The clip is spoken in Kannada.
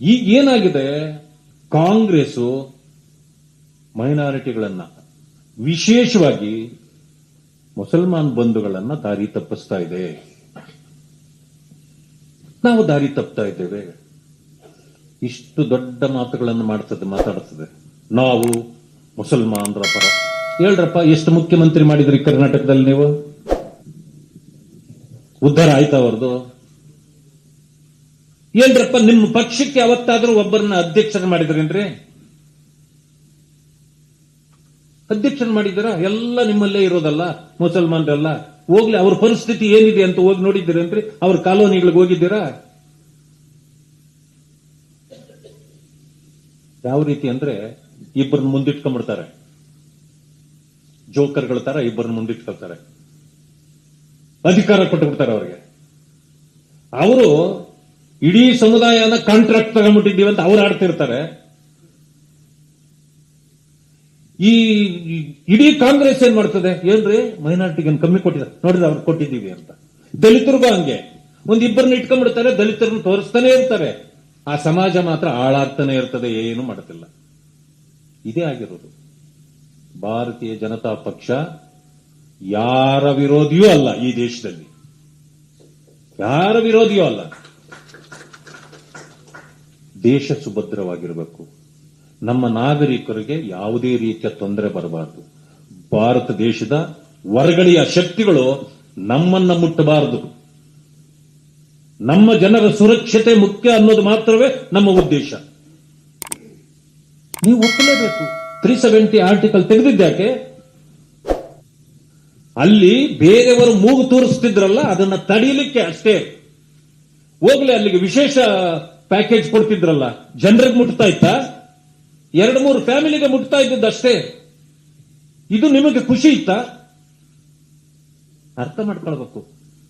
ಈಗ ಏನಾಗಿದೆ? ಕಾಂಗ್ರೆಸ್ ಮೈನಾರಿಟಿಗಳನ್ನ, ವಿಶೇಷವಾಗಿ ಮುಸಲ್ಮಾನ್ ಬಂಧುಗಳನ್ನ ದಾರಿ ತಪ್ಪಿಸ್ತಾ ಇದೆ. ನಾವು ದಾರಿ ತಪ್ಪತಾ ಇದ್ದೇವೆ. ಇಷ್ಟು ದೊಡ್ಡ ಮಾತುಗಳನ್ನು ಮಾಡ್ತದೆ, ಮಾತಾಡ್ತದೆ. ನಾವು ಮುಸಲ್ಮಾನರ ಪರ. ಹೇಳ್ರಪ್ಪ, ಎಷ್ಟು ಮುಖ್ಯಮಂತ್ರಿ ಮಾಡಿದ್ರಿ ಕರ್ನಾಟಕದಲ್ಲಿ ನೀವು? ಉದ್ಧಾರ ಆಯ್ತಾ ಅವ್ರದ್ದು ಏನ್ರಪ್ಪ, ನಿಮ್ಮ ಪಕ್ಷಕ್ಕೆ ಯಾವತ್ತಾದ್ರೂ ಒಬ್ಬರನ್ನ ಅಧ್ಯಕ್ಷರು ಮಾಡಿದ್ರೇನ್ರಿ? ಅಧ್ಯಕ್ಷರು ಮಾಡಿದ್ದೀರಾ? ಎಲ್ಲ ನಿಮ್ಮಲ್ಲೇ ಇರೋದಲ್ಲ, ಮುಸಲ್ಮಾನರೆಲ್ಲ. ಹೋಗ್ಲಿ, ಅವ್ರ ಪರಿಸ್ಥಿತಿ ಏನಿದೆ ಅಂತ ಹೋಗಿ ನೋಡಿದ್ದೀರೇನ್ರಿ? ಅವ್ರ ಕಾಲೋನಿಗಳಿಗೆ ಹೋಗಿದ್ದೀರಾ? ಯಾವ ರೀತಿ ಅಂದ್ರೆ, ಇಬ್ಬರನ್ನ ಮುಂದಿಟ್ಕೊಂಡ್ಬಿಡ್ತಾರೆ. ಜೋಕರ್ಗಳ ತರ ಇಬ್ಬರನ್ನ ಮುಂದಿಟ್ಕೊಳ್ತಾರೆ. ಅಧಿಕಾರ ಕೊಟ್ಟು ಬಿಡ್ತಾರೆ ಅವ್ರಿಗೆ. ಅವರು ಇಡೀ ಸಮುದಾಯನ ಕಾಂಟ್ರಾಕ್ಟ್ ತಗೊಂಡ್ಬಿಟ್ಟಿದ್ದೀವಿ ಅಂತ ಅವ್ರು ಆಡ್ತಿರ್ತಾರೆ. ಈ ಇಡೀ ಕಾಂಗ್ರೆಸ್ ಏನ್ ಮಾಡ್ತದೆ? ಏನ್ರಿ? ಮೈನಾರಿಟಿಗೆ ಕಮ್ಮಿ ಕೊಟ್ಟಿದ್ದಾರೆ. ನೋಡಿದ್ರೆ ಅವ್ರು ಕೊಟ್ಟಿದ್ದೀವಿ ಅಂತ. ದಲಿತರಿಗೂ ಹಂಗೆ. ಒಂದ್ ಇಬ್ಬರನ್ನ ಇಟ್ಕೊಂಡ್ಬಿಡ್ತಾರೆ, ದಲಿತರನ್ನ ತೋರಿಸ್ತಾನೆ ಇರ್ತಾರೆ. ಆ ಸಮಾಜ ಮಾತ್ರ ಹಾಳಾಗ್ತಾನೆ ಇರ್ತದೆ, ಏನು ಮಾಡುತ್ತಿಲ್ಲ. ಇದೇ ಆಗಿರೋದು. ಭಾರತೀಯ ಜನತಾ ಪಕ್ಷ ಯಾರ ವಿರೋಧಿಯೂ ಅಲ್ಲ ಈ ದೇಶದಲ್ಲಿ. ಯಾರ ವಿರೋಧಿಯೂ ಅಲ್ಲ. ದೇಶ ಸುಭದ್ರವಾಗಿರಬೇಕು ನಮ್ಮ ನಾಗರಿಕರಿಗೆ ಯಾವುದೇ ರೀತಿಯ ತೊಂದರೆ ಬರಬಾರದು. ಭಾರತ ದೇಶದ ಹೊರಗಡೆಯ ಶಕ್ತಿಗಳು ನಮ್ಮನ್ನ ಮುಟ್ಟಬಾರದು. ನಮ್ಮ ಜನರ ಸುರಕ್ಷತೆ ಮುಖ್ಯ ಅನ್ನೋದು ಮಾತ್ರವೇ ನಮ್ಮ ಉದ್ದೇಶ. ನೀವು ಒಪ್ಪಲೇಬೇಕು. ತ್ರೀ ಸೆವೆಂಟಿ ಆರ್ಟಿಕಲ್ ತೆಗೆದಿದ್ದಾಕೆ ಅಲ್ಲಿ ಬೇರೆಯವರು ಮೂಗು ತೋರಿಸ್ತಿದ್ರಲ್ಲ, ಅದನ್ನ ತಡೆಯಲಿಕ್ಕೆ ಅಷ್ಟೇ. ಹೋಗ್ಲಿ, ಅಲ್ಲಿಗೆ ವಿಶೇಷ ಪ್ಯಾಕೇಜ್ ಕೊಡ್ತಿದ್ರಲ್ಲ? ಜನರಿಗೆ ಮುಟ್ತಾ ಇತ್ತ? ಎರಡು ಮೂರು ಫ್ಯಾಮಿಲಿಗೆ ಮುಟ್ತಾ ಇದ್ದದ್ದು ಅಷ್ಟೇ. ಇದು ನಿಮಗೆ ಖುಷಿ ಇತ್ತಾ? ಅರ್ಥ ಮಾಡ್ಕೊಳ್ಬೇಕು.